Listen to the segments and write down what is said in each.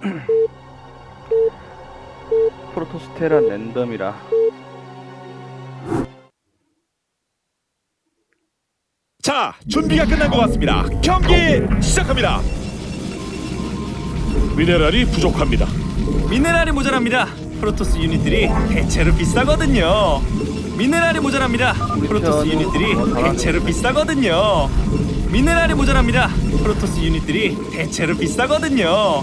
프로토스 테란 랜덤이라 자, 준비가 끝난 것 같습니다. 경기 시작합니다. 미네랄이 부족합니다. 미네랄이 모자랍니다. 프로토스 유닛들이 대체로 비싸거든요. 미네랄이 모자랍니다. 프로토스 유닛들이 대체로 비싸거든요. 미네랄이 모자랍니다. 프로토스 유닛들이 대체로 비싸거든요.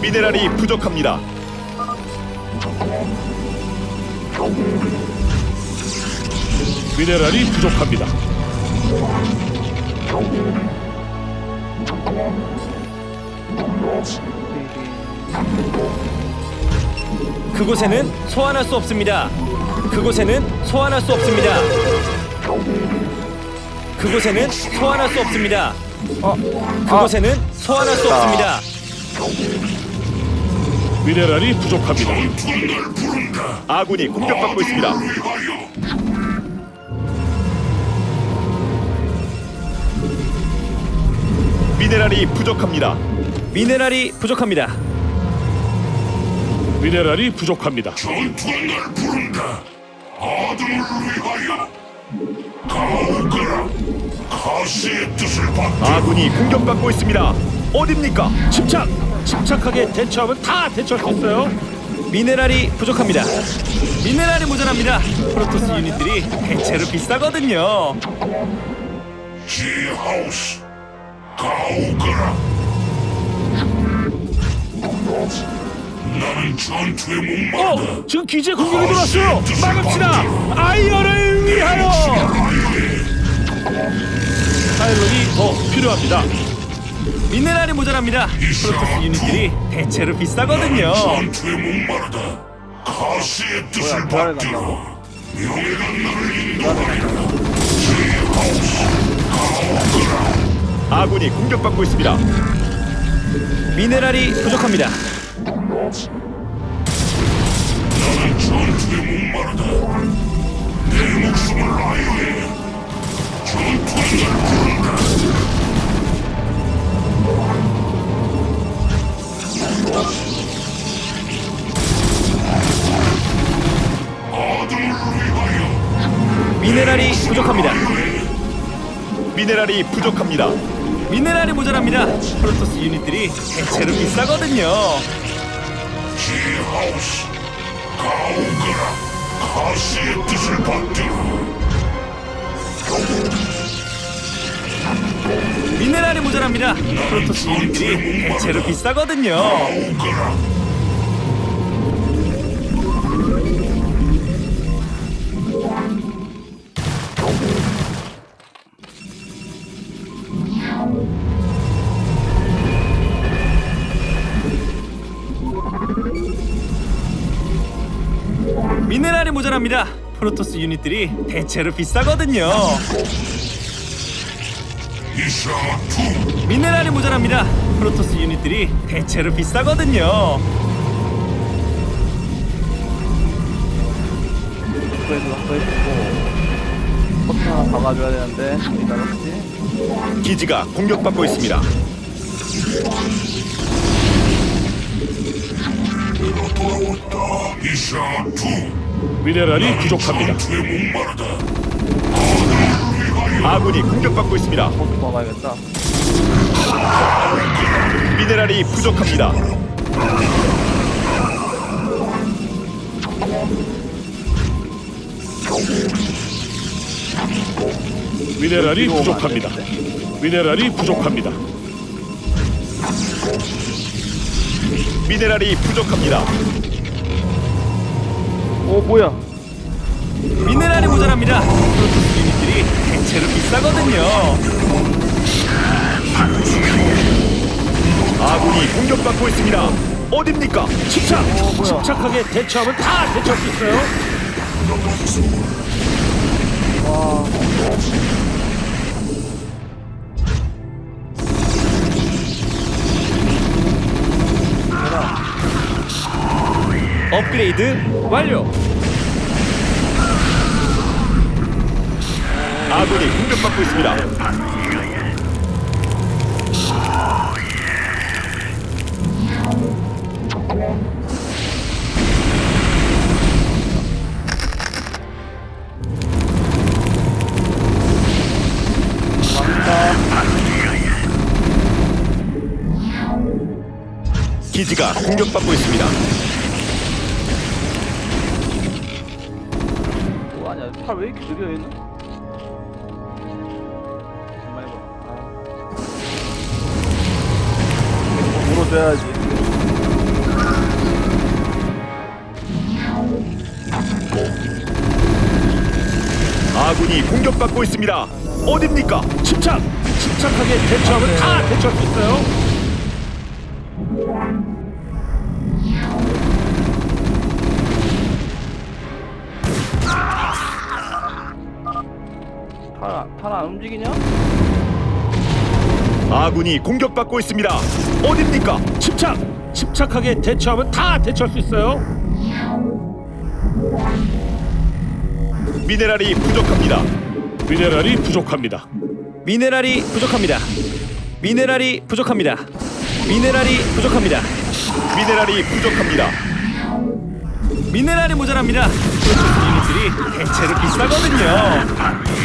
미네랄이 부족합니다. 미네랄이 부족합니다. 그곳에는 소환할 수 없습니다. 그곳에는 소환할 수 없습니다. 그곳에는 소환할 수 없습니다. 그곳에는 소환할 수 없습니다. 미네랄이 부족합니다. 아군이 공격받고 있습니다. 미네랄이 부족합니다. 미네랄이 부족합니다. 미네랄이 부족합니다. 전투가 날 부른다. 아들을 위하여 가오거라. 아군이 공격받고 있습니다. 어딥니까? 침착! 침착하게 대처하면 다 대처할 수 있어요. 미네랄이 부족합니다. 미네랄이 모자랍니다. 프로토스 유닛들이 대체로 비싸거든요. 지하우스 가오거라. 나는 전투에 목마르다. 어, 지금 기재 공격이 들어왔어요. 막읍시다. 아이언을 위하여. 파일럿이 더 필요합니다. 미네랄이 모자랍니다. 프로토스 유닛들이 대체로 비싸거든요. 전투에 목마르다. 가시의 뭐야 부활을 받들어 간다고 명예가 나를 인도하라. 지하우스 아군이 공격받고 있습니다. 미네랄이 부족합니다. 나는 전투에 목마르다. 내 목숨을 아유해. 전투가 날 부른다. 미네랄이 부족합니다. 미네랄이 부족합니다. 미네랄이 모자랍니다. 프로토스 유닛들이 대체로 비싸거든요. 지하우스 가오거라. 가시의 뜻을 받들어. 미네랄이 모자랍니다. 프로토스 유닛들이 대체로 비싸거든요. 가오거라. 모자랍니다. 프로토스 유닛들이 대체로 비싸거든요. 이샤 투 미네랄이 모자랍니다. 프로토스 유닛들이 대체로 비싸거든요. 포트 하나 박아줘야 되는데? 기지가 공격받고 있습니다. 이샤 투 미네랄이 부족합니다. 아군이 공격받고 있습니다. 포트 박아야겠다 미네랄이 부족합니다. 미네랄이 부족합니다. 미네랄이 부족합니다. 미네랄이 부족합니다. 오 뭐야 미네랄이 모자랍니다. 프로토스 유닛들이 대체로 비싸거든요. 아군이 공격받고 있습니다. 어딥니까? 침착! 뭐야. 침착하게 대처하면 다 대처할 수 있어요. 와 업그레이드 완료. 아군이 공격받고 있습니다. 기지가 공격받고 있습니다. 아니야 팔 왜 이렇게 느려 얘는? 물어줘야지 아군이 공격받고 있습니다. 어딥니까? 침착! 침착하게 대처하면 다 대처할 수 있어요. 팔팔안 움직이냐? 아군이 공격받고 있습니다. 어딥니까? 침착! 침착하게 대처하면 다 대처할 수 있어요. 미네랄이 부족합니다. 미네랄이 부족합니다. 미네랄이 부족합니다. 미네랄이 부족합니다. 미네랄이 부족합니다. 미네랄이 부족합니다. 미네랄이 모자랍니다. 프로토스 유닛들이 대체로 비싸거든요.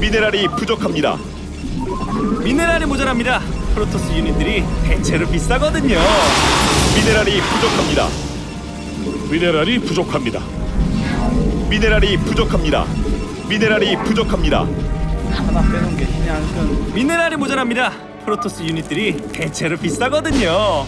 미네랄이 부족합니다. 미네랄이 모자랍니다. 프로토스 유닛들이 대체로 비싸거든요. 미네랄이 부족합니다. 미네랄이 부족합니다. 미네랄이 부족합니다. 미네랄이 부족합니다. 하나 빼놓은 게한 끈. 미네랄이 모자랍니다. 프로토스 유닛들이 대체로 비싸거든요.